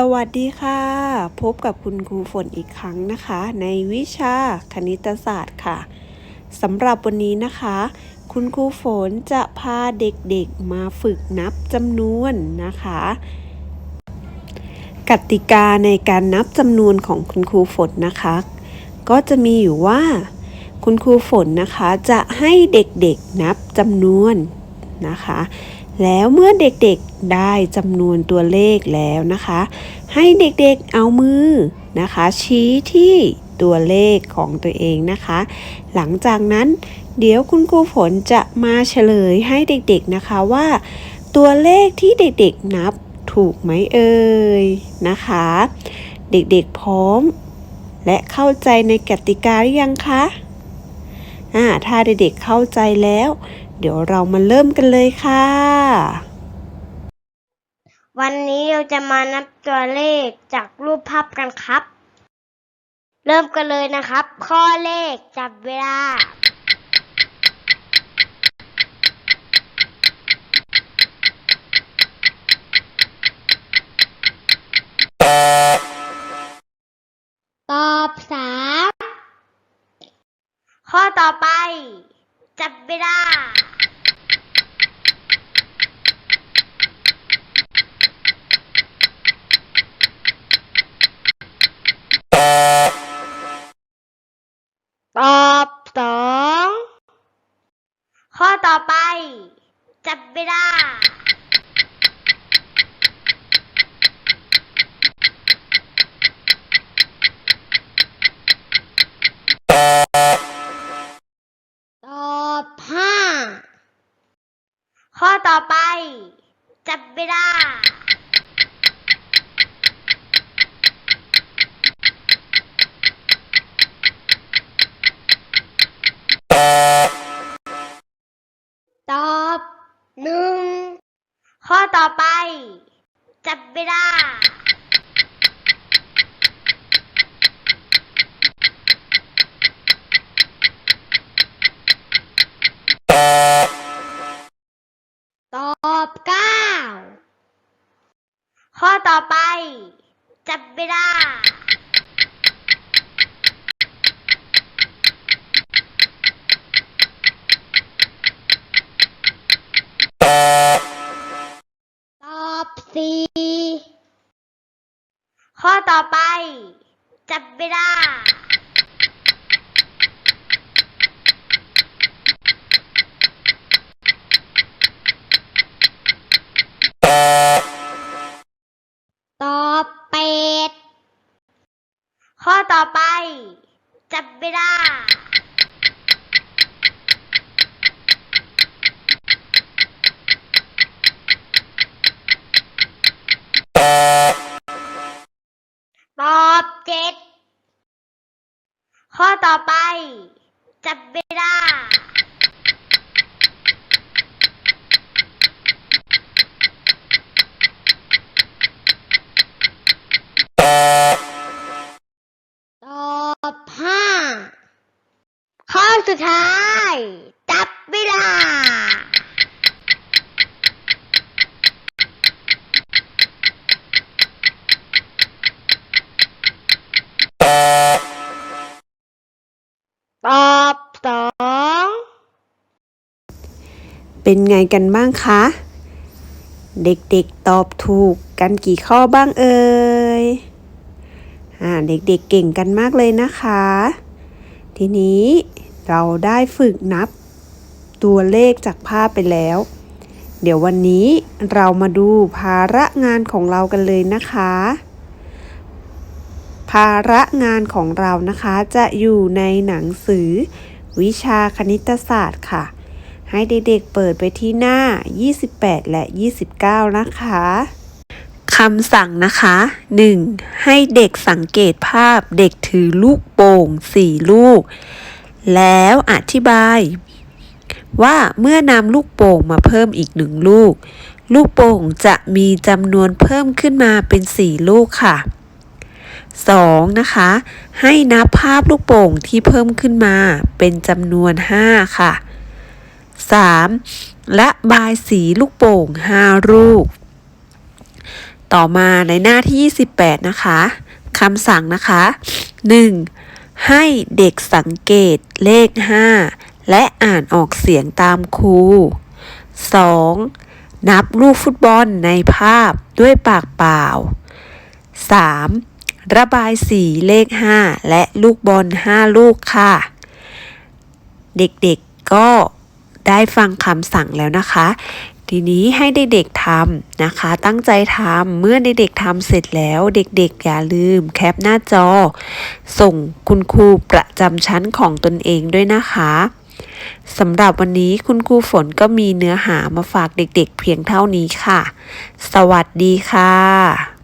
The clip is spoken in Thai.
สวัสดีค่ะ พบกับคุณครูฝนอีกครั้งนะคะ ในวิชาคณิตศาสตร์ค่ะสำหรับวันนี้นะคะ คุณครูฝนจะพาเด็กๆมาฝึกนับจำนวนนะคะ กติกาในการนับจำนวนของคุณครูฝนนะคะ ก็จะมีอยู่ว่า คุณครูฝนนะคะจะให้เด็กๆนับจำนวนนะคะ แล้วเมื่อเด็กๆได้จำนวนตัวเลขแล้วนะคะ ให้เด็กๆเอามือนะคะ ชี้ที่ตัวเลขของตัวเองนะคะ หลังจากนั้นเดี๋ยวคุณครูฝนจะมาเฉลยให้เด็กๆนะคะว่า ตัวเลขที่เด็กๆนับถูกไหมเอ่ยนะคะ เด็กๆพร้อม และเข้าใจในกติกาหรือยังคะ ถ้าเด็กๆเข้าใจแล้ว เดี๋ยวเรามาเริ่มกันเลยค่ะ วันนี้เราจะมานับตัวเลขจากรูปภาพกันครับ เริ่มกันเลยนะครับ ข้อเลขจับเวลาตอบสามข้อต่อไป ข้อต่อไป จับเวลา ตอบห้าข้อต่อไป จับเวลา ต อบหนึ่งข้อต่อไป จับเวลาตอบเก้าข้อต่อไป จับเวลา สี่ข้อต่อไป จับเวลาตอบแปดข้อต่อไป จับเวลา ข้อต่อไป จับเวลาตอบห้าข้อสุดท้าย จับเวลา ตอบสอง เป็นไงกันบ้างคะ เด็กๆตอบถูกกันกี่ข้อบ้างเอ่ยอ่าเด็กๆเก่งกันมากเลยนะคะ ทีนี้เราได้ฝึกนับตัวเลขจากภาพไปแล้ว เดี๋ยววันนี้เรามาดูภาระงานของเรากันเลยนะคะ ภาระงานของเรานะคะจะอยู่ในหนังสือวิชาคณิตศาสตร์ค่ะ ให้เด็กๆเปิดไปที่หน้า 28 และ 29 นะคะคำสั่งนะคะ 1. ให้เด็กสังเกตภาพเด็กถือลูกโป่ง 4 ลูก แล้วอธิบาย ว่าเมื่อนำลูกโป่งมาเพิ่มอีกหนึ่งลูก ลูกโป่งจะมีจำนวนเพิ่มขึ้นมาเป็น 4 ลูกค่ะ 2. นะคะ ให้นับภาพลูกโป่งที่เพิ่มขึ้นมาเป็นจำนวน 5 ค่ะ 3. และบายสีลูกโป่ง 5 ลูก ต่อมาในหน้าที่ 28 นะคะคำสั่งนะคะ 1. ให้เด็กสังเกตเลข 5 และอ่านออกเสียงตามครู 2. นับลูกฟุตบอลในภาพด้วยปากเปล่า 3. ระบายสีเลข 5 และลูกบอล 5 ลูกค่ะ เด็กๆก็ ได้ฟังคำสั่งแล้วนะคะ ทีนี้ให้เด็กๆทำนะคะ ตั้งใจทำเมื่อเด็กๆทำเสร็จแล้วเด็กๆ อย่าลืมแคปหน้าจอ ส่งคุณครูประจำชั้นของตนเองด้วยนะคะสำหรับวันนี้คุณครูฝนก็มีเนื้อหามาฝากเด็กๆเพียงเท่านี้ค่ะ สวัสดีค่ะ